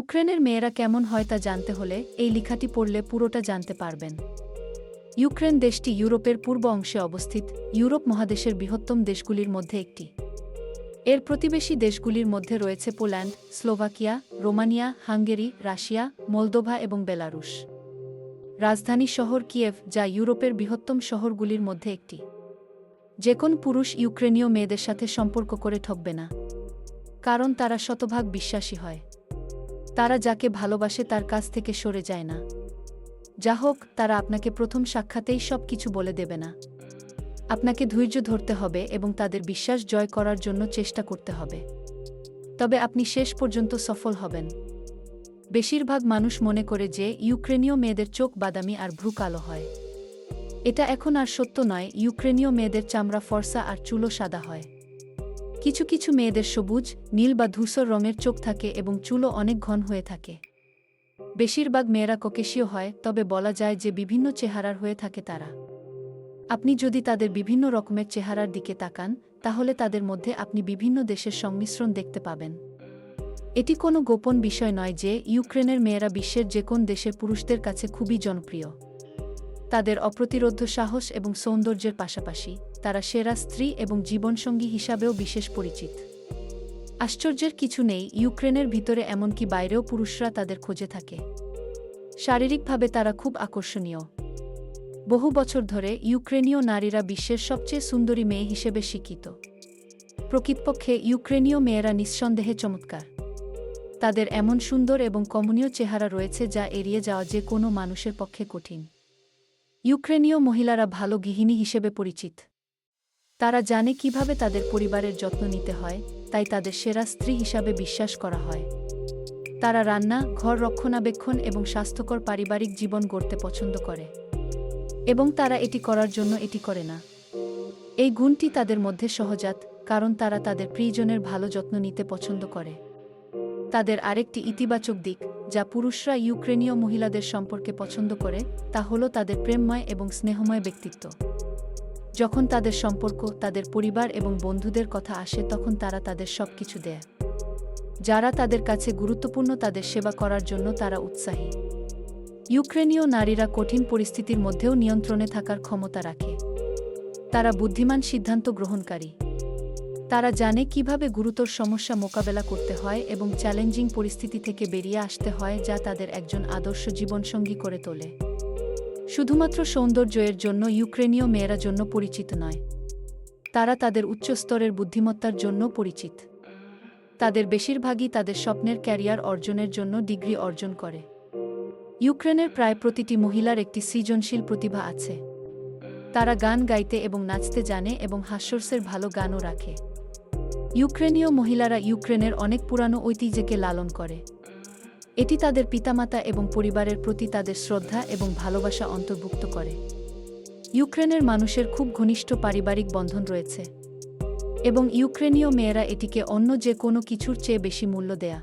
ইউক্রেনের মেয়েরা কেমন হয় তা জানতে হলে এই লেখাটি পড়লে পুরোটা জানতে পারবেন। ইউক্রেন দেশটি ইউরোপের পূর্ব অংশে অবস্থিত, ইউরোপ মহাদেশের বৃহত্তম দেশগুলির মধ্যে একটি। এর প্রতিবেশী দেশগুলির মধ্যে রয়েছে Poland, Slovakia, Romania, Hungary, Russia, Moldova এবং বেলারুশ। রাজধানী শহর কিয়েভ, যা ইউরোপের বৃহত্তম শহরগুলির মধ্যে একটি। যে কোন পুরুষ ইউক্রেনীয় মেয়েদের সাথে সম্পর্ক করে ঠকবে না, কারণ তারা শতভাগ বিশ্বাসী হয়। তারা যাকে ভালোবাসে তার কাছ থেকে সরে যায় না। যা হোক, তারা আপনাকে প্রথম সাক্ষাতেই সব কিছু বলে দেবে না। আপনাকে ধৈর্য ধরতে হবে এবং তাদের বিশ্বাস জয় করার জন্য চেষ্টা করতে হবে। তবে আপনি শেষ পর্যন্ত সফল হবেন। বেশিরভাগ মানুষ মনে করে যে ইউক্রেনীয় মেয়েদের চোখ বাদামি আর ভ্রু কালো হয়। এটা এখন আর সত্য নয়, ইউক্রেনীয় মেয়েদের চামড়া ফর্সা আর চুলো সাদা হয়। কিছু কিছু মেয়েদের সবুজ, নীল বা ধূসর রঙের চোখ থাকে এবং চুলও অনেক ঘন হয়ে থাকে। বেশিরভাগ মেয়েরা ককেশীয় হয়, তবে বলা যায় যে বিভিন্ন চেহারার হয়ে থাকে তারা। আপনি যদি তাদের বিভিন্ন রকমের চেহারার দিকে তাকান, তাহলে তাদের মধ্যে আপনি বিভিন্ন দেশের সংমিশ্রণ দেখতে পাবেন। এটি কোনো গোপন বিষয় নয় যে ইউক্রেনের মেয়েরা বিশ্বের যে কোন দেশের পুরুষদের কাছে খুবই জনপ্রিয়। তাদের অপ্রতিরোধ সাহস এবং সৌন্দর্যের পাশাপাশি তারা সেরা স্ত্রী এবং জীবনসঙ্গী হিসাবেও বিশেষ পরিচিত। আশ্চর্যের কিছু নেই, ইউক্রেনের ভিতরে এমনকি বাইরেও পুরুষরা তাদের খোঁজে থাকে। শারীরিকভাবে তারা খুব আকর্ষণীয়। বহু বছর ধরে ইউক্রেনীয় নারীরা বিশ্বের সবচেয়ে সুন্দরী মেয়ে হিসেবে স্বীকৃত। প্রকৃতপক্ষে ইউক্রেনীয় মেয়েরা নিঃসন্দেহে চমৎকার। তাদের এমন সুন্দর এবং কমনীয় চেহারা রয়েছে যা এড়িয়ে যাওয়া যে কোনো মানুষের পক্ষে কঠিন। ইউক্রেনীয় মহিলারা ভালো গৃহিণী হিসেবে পরিচিত। তারা জানে কীভাবে তাদের পরিবারের যত্ন নিতে হয়, তাই তাদের সেরা স্ত্রী হিসাবে বিশ্বাস করা হয়। তারা রান্না, ঘর রক্ষণাবেক্ষণ এবং স্বাস্থ্যকর পারিবারিক জীবন গড়তে পছন্দ করে। এবং তারা এটি করার জন্য এটি করে না। এই গুণটি তাদের মধ্যে সহজাত, কারণ তারা তাদের প্রিয়জনের ভালো যত্ন নিতে পছন্দ করে। তাদের আরেকটি ইতিবাচক দিক, যা পুরুষরা ইউক্রেনীয় মহিলাদের সম্পর্কে পছন্দ করে, তা হল তাদের প্রেমময় এবং স্নেহময় ব্যক্তিত্ব। যখন তাদের সম্পর্ক, তাদের পরিবার এবং বন্ধুদের কথা আসে, তখন তারা তাদের সব কিছু দেয়। যারা তাদের কাছে গুরুত্বপূর্ণ, তাদের সেবা করার জন্য তারা উৎসাহী। ইউক্রেনীয় নারীরা কঠিন পরিস্থিতির মধ্যেও নিয়ন্ত্রণে থাকার ক্ষমতা রাখে। তারা বুদ্ধিমান সিদ্ধান্ত গ্রহণকারী। তারা জানে কীভাবে গুরুতর সমস্যা মোকাবেলা করতে হয় এবং চ্যালেঞ্জিং পরিস্থিতি থেকে বেরিয়ে আসতে হয়, যা তাদের একজন আদর্শ জীবনসঙ্গী করে তোলে। শুধুমাত্র সৌন্দর্যের জন্য ইউক্রেনীয় মেয়েরা জন্য পরিচিত নয়। তারা তাদের উচ্চ স্তরের বুদ্ধিমত্তার জন্য পরিচিত। তাদের বেশিরভাগই তাদের স্বপ্নের ক্যারিয়ার অর্জনের জন্য ডিগ্রি অর্জন করে। ইউক্রেনের প্রায় প্রতিটি মহিলার একটি সৃজনশীল প্রতিভা আছে। তারা গান গাইতে এবং নাচতে জানে এবং হাস্যরসের ভালো গানও রাখে। ইউক্রেনীয় মহিলারা ইউক্রেনের অনেক পুরানো ঐতিহ্যকে লালন করে। এটি তাদের পিতামাতা এবং পরিবারের প্রতি তাদের শ্রদ্ধা এবং ভালোবাসা অন্তর্ভুক্ত করে। ইউক্রেনের মানুষের খুব ঘনিষ্ঠ পারিবারিক বন্ধন রয়েছে এবং ইউক্রেনীয় মেয়েরা এটিকে অন্য যে কোনো কিছুর চেয়ে বেশি মূল্য দেয়া।